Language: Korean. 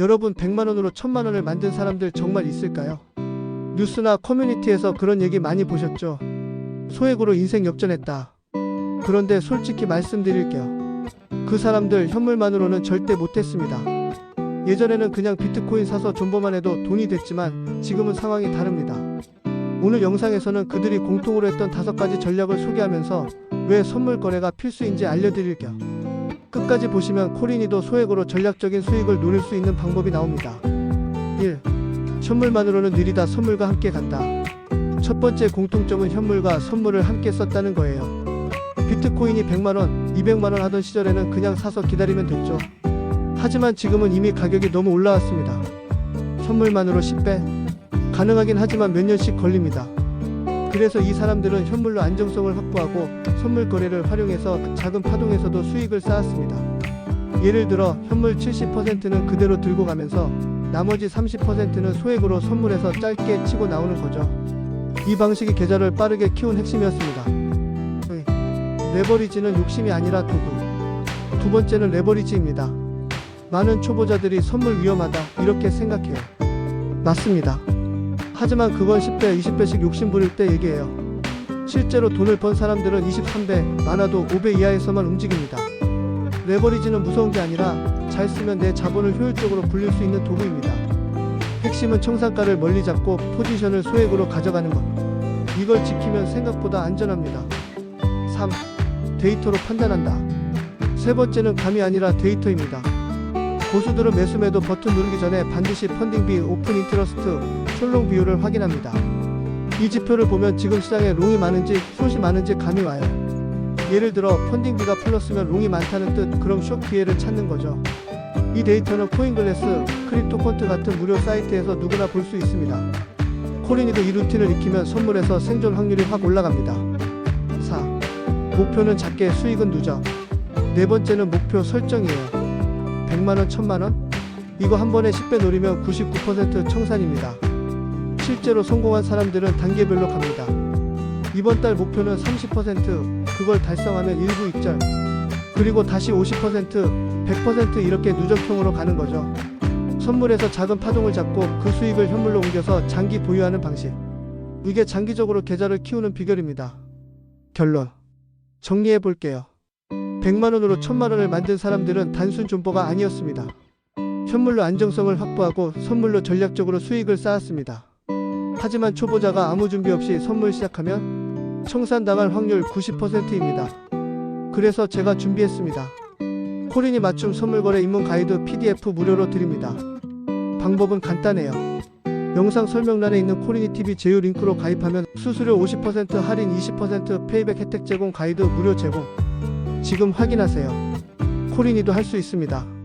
여러분 100만원으로 1000만원을 만든 사람들 정말 있을까요? 뉴스나 커뮤니티에서 그런 얘기 많이 보셨죠? 소액으로 인생 역전했다. 그런데 솔직히 말씀드릴게요. 그 사람들 현물만으로는 절대 못했습니다. 예전에는 그냥 비트코인 사서 존버만 해도 돈이 됐지만 지금은 상황이 다릅니다. 오늘 영상에서는 그들이 공통으로 했던 다섯 가지 전략을 소개하면서 왜 선물 거래가 필수인지 알려드릴게요. 끝까지 보시면 코린이도 소액으로 전략적인 수익을 노릴 수 있는 방법이 나옵니다. 1. 현물만으로는 느리다 선물과 함께 간다. 첫 번째 공통점은 현물과 선물을 함께 썼다는 거예요. 비트코인이 100만원, 200만원 하던 시절에는 그냥 사서 기다리면 됐죠. 하지만 지금은 이미 가격이 너무 올라왔습니다. 현물만으로 10배? 가능하긴 하지만 몇 년씩 걸립니다. 그래서 이 사람들은 현물로 안정성을 확보하고 선물 거래를 활용해서 작은 파동에서도 수익을 쌓았습니다. 예를 들어 현물 70%는 그대로 들고 가면서 나머지 30%는 소액으로 선물해서 짧게 치고 나오는 거죠. 이 방식이 계좌를 빠르게 키운 핵심이었습니다. 의, 레버리지는 욕심이 아니라 도구. 두 번째는 레버리지입니다. 많은 초보자들이 선물 위험하다 이렇게 생각해요. 맞습니다. 하지만 그건 10배, 20배씩 욕심 부릴 때 얘기예요. 실제로 돈을 번 사람들은 23배, 많아도 5배 이하에서만 움직입니다. 레버리지는 무서운 게 아니라 잘 쓰면 내 자본을 효율적으로 굴릴 수 있는 도구입니다. 핵심은 청산가를 멀리 잡고 포지션을 소액으로 가져가는 것. 이걸 지키면 생각보다 안전합니다. 3. 데이터로 판단한다. 세 번째는 감이 아니라 데이터입니다. 고수들은 매수 매도 버튼 누르기 전에 반드시 펀딩비, 오픈 인트러스트, 촐롱 비율을 확인합니다. 이 지표를 보면 지금 시장에 롱이 많은지 숏이 많은지 감이 와요. 예를 들어 펀딩비가 플러스면 롱이 많다는 뜻 그럼 숏 기회를 찾는 거죠. 이 데이터는 코인글래스, 크립토콘트 같은 무료 사이트에서 누구나 볼 수 있습니다. 코린이도 이 루틴을 익히면 선물에서 생존 확률이 확 올라갑니다. 4. 목표는 작게 수익은 누적. 네 번째는 목표 설정이에요. 100만원, 1000만원? 이거 한 번에 10배 노리면 99% 청산입니다. 실제로 성공한 사람들은 단계별로 갑니다. 이번 달 목표는 30%, 그걸 달성하면 일부 입절, 그리고 다시 50%, 100% 이렇게 누적형으로 가는 거죠. 선물에서 작은 파동을 잡고 그 수익을 현물로 옮겨서 장기 보유하는 방식. 이게 장기적으로 계좌를 키우는 비결입니다. 결론. 정리해 볼게요. 100만원으로 1000만원을 만든 사람들은 단순 존버가 아니었습니다. 현물로 안정성을 확보하고 선물로 전략적으로 수익을 쌓았습니다. 하지만 초보자가 아무 준비 없이 선물 시작하면 청산당할 확률 90%입니다. 그래서 제가 준비했습니다. 코린이 맞춤 선물 거래 입문 가이드 PDF 무료로 드립니다. 방법은 간단해요. 영상 설명란에 있는 코린이 TV 제휴 링크로 가입하면 수수료 50% 할인 20% 페이백 혜택 제공 가이드 무료 제공. 지금 확인하세요. 코린이도 할 수 있습니다.